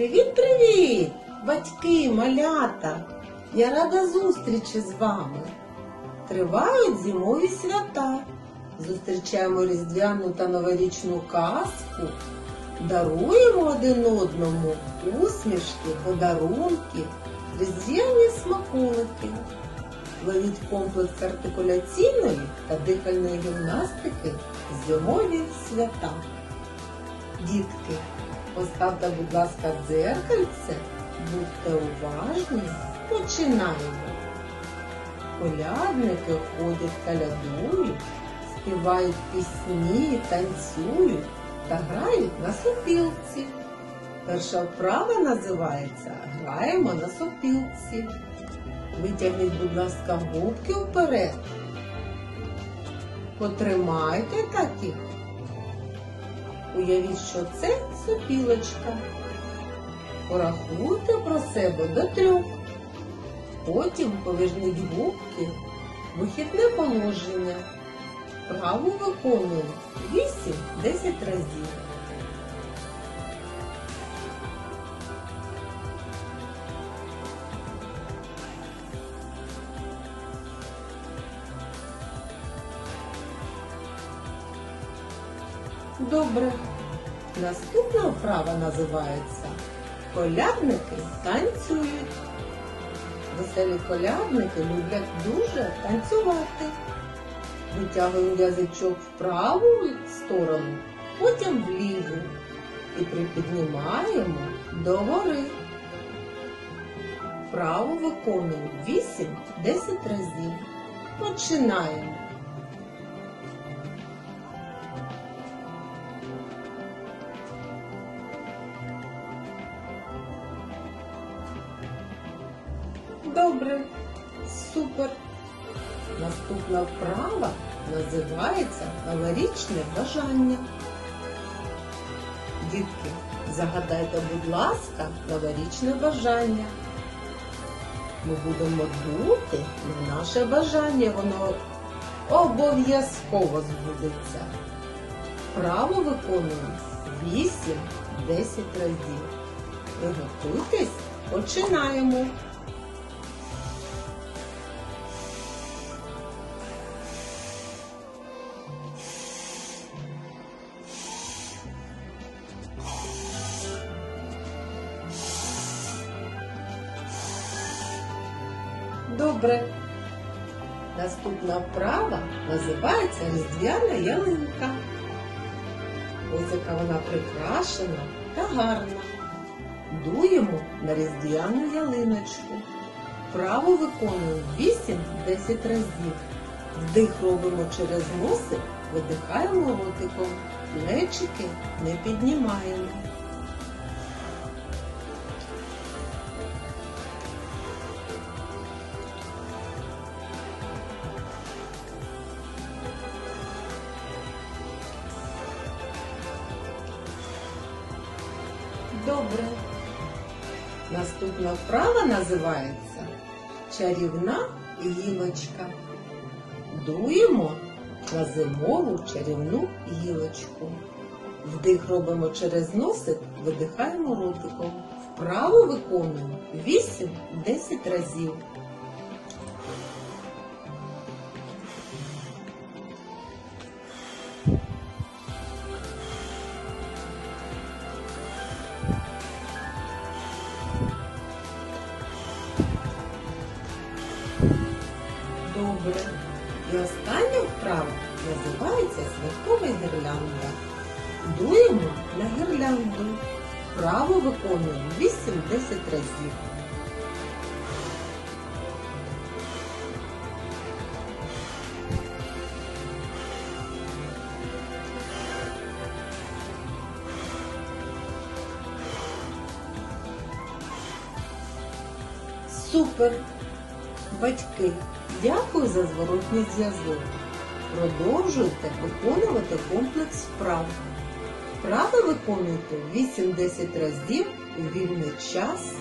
Привіт-привіт! Батьки, малята! Я рада зустрічі з вами. Тривають зимові свята. Зустрічаємо різдвяну та новорічну казку. Даруємо один одному усмішки, подарунки, різдвяні смаколики. Ловіть комплекс артикуляційної та дихальної гімнастики зимові свята. Дітки, поставте, будь ласка, дзеркальце, будьте уважні, починаємо. Колядники ходять калядують, співають пісні, танцюють та грають на сопілці. Перша вправа називається Граємо на сопілці. Витягніть, будь ласка, губки вперед. Потримайте так їх. Уявіть, що це сопілочка. Порахуйте про себе до трьох. Потім поверніть губки вихідне положення. Вправу виконуємо 8-10 разів. Добре. Наступна вправа називається Колядники танцюють. Веселі колядники люблять дуже танцювати. Витягуємо язичок в праву сторону, потім в ліву і припіднімаємо догори. Вправу виконуємо 8-10 разів. Починаємо. Добре, супер. Наступна вправа називається новорічне бажання. Дітки, загадайте, будь ласка, новорічне бажання. Ми будемо дути на наше бажання, воно обов'язково збудеться. Право виконуємо 8-10 разів. Приготуйтесь, починаємо. Добре. Наступна вправа називається різдвяна ялинка. Ось яка вона прикрашена та гарна. Дуємо на різдвяну ялиночку. Вправо виконуємо 8-10 разів. Вдих робимо через носик, видихаємо ротиком. Плечики не піднімаємо. Добре. Наступна вправа називається чарівна гілочка. Дуємо на зимову чарівну гілочку. Вдих робимо через носик, видихаємо ротиком. Вправо виконуємо 8-10 разів. Добре. І остання вправа називається святкова гірлянда. Дуємо на гірлянду. Вправо виконуємо 8-10 разів. Супер! Батьки, дякую за зворотній зв'язок. Продовжуйте виконувати комплекс вправ. Вправи виконуйте 8-10 разів у вільний час